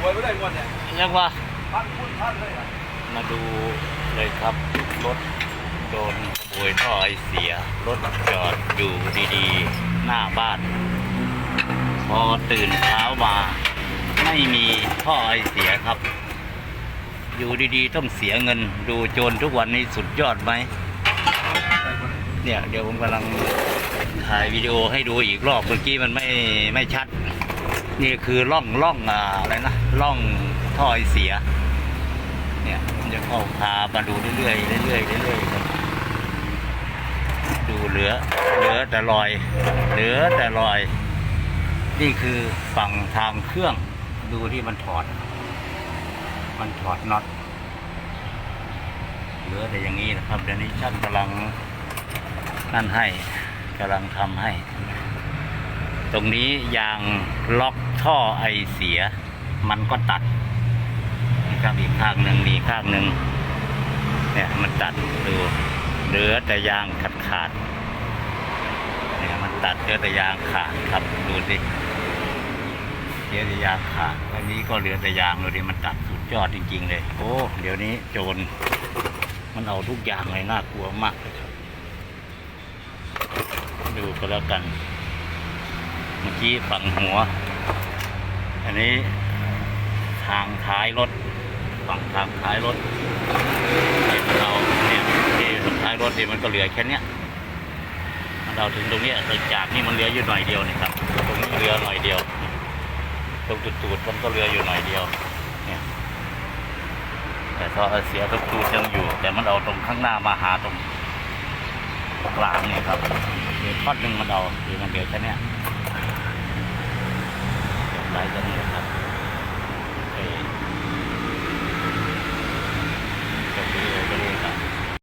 หวยไม่ได้งวดเนี่ยยังว่าพันคูณพันเลยอะมาดูเลยครับรถโดนขโมยท่อไอเสีย รถจอดอยู่ดีๆ หน้าบ้าน พอตื่นเช้ามาไม่มีท่อไอเสียครับ อยู่ดีๆ ต้องเสียเงิน ดูโจรทุกวันนี้สุดยอดไหมเนี่ยเดี๋ยวผมกำลังถ่ายวิดีโอให้ดูอีกรอบเมื่อกี้มันไม่ไม่ชัด นี่คือร่องร่องอ่าอะไรนะ ร่องท่อไอเสีย เนี่ยผมจะเข้าพามาดูเรื่อยๆเรื่อยๆเรื่อยๆครับดูเหลือเหลือแต่รอยเหลือแต่รอย นี่คือฝั่งทางเครื่องดูที่มันถอด มันถอดน็อตเหลือแต่อย่างนี้นะครับเดี๋ยวนี้ช่างกำลังนั่นให้กำลังทำให้ ตรงนี้ยางล็อกท่อไอเสีย มันก็ตัดนี่ครับอีกข้างหนึ่งมีข้างหนึ่งเนี่ยมันตัดดูเหลือแต่ยางขาดขาดเนี่ยมันตัดเหลือแต่ยางขาดครับดูสิเหลือแต่ยางขาดอันนี้ก็เหลือแต่ยางดูดิมันตัดสุดยอดจริง ๆ เลย โอ้เดี๋ยวนี้โจรมันเอาทุกอย่างเลยน่ากลัวมากเลยครับดูก็แล้วกัน เมื่อกี้ฝั่งหัว อันนี้ ทางท้ายรถ ฝั่งทางท้ายรถเนี่ยมันเราเนี่ยที่ท้ายรถนี่มันก็เหลือแค่เนี้ยมันเราถึงตรงเนี้ยจากนี่มันเหลืออยู่หน่อยเดียวนี่ครับตรงนี้เหลือหน่อยเดียวตรงจุดตูดๆมันก็เหลืออยู่หน่อยเดียว เนี่ยแต่ท่อเสียตรงตูดยังอยู่ แต่มันเอาตรงข้างหน้ามาหาตรงกลางเนี่ยครับเดี๋ยวทอดหนึ่งมันเอาคือมันเดียวแค่เนี้ย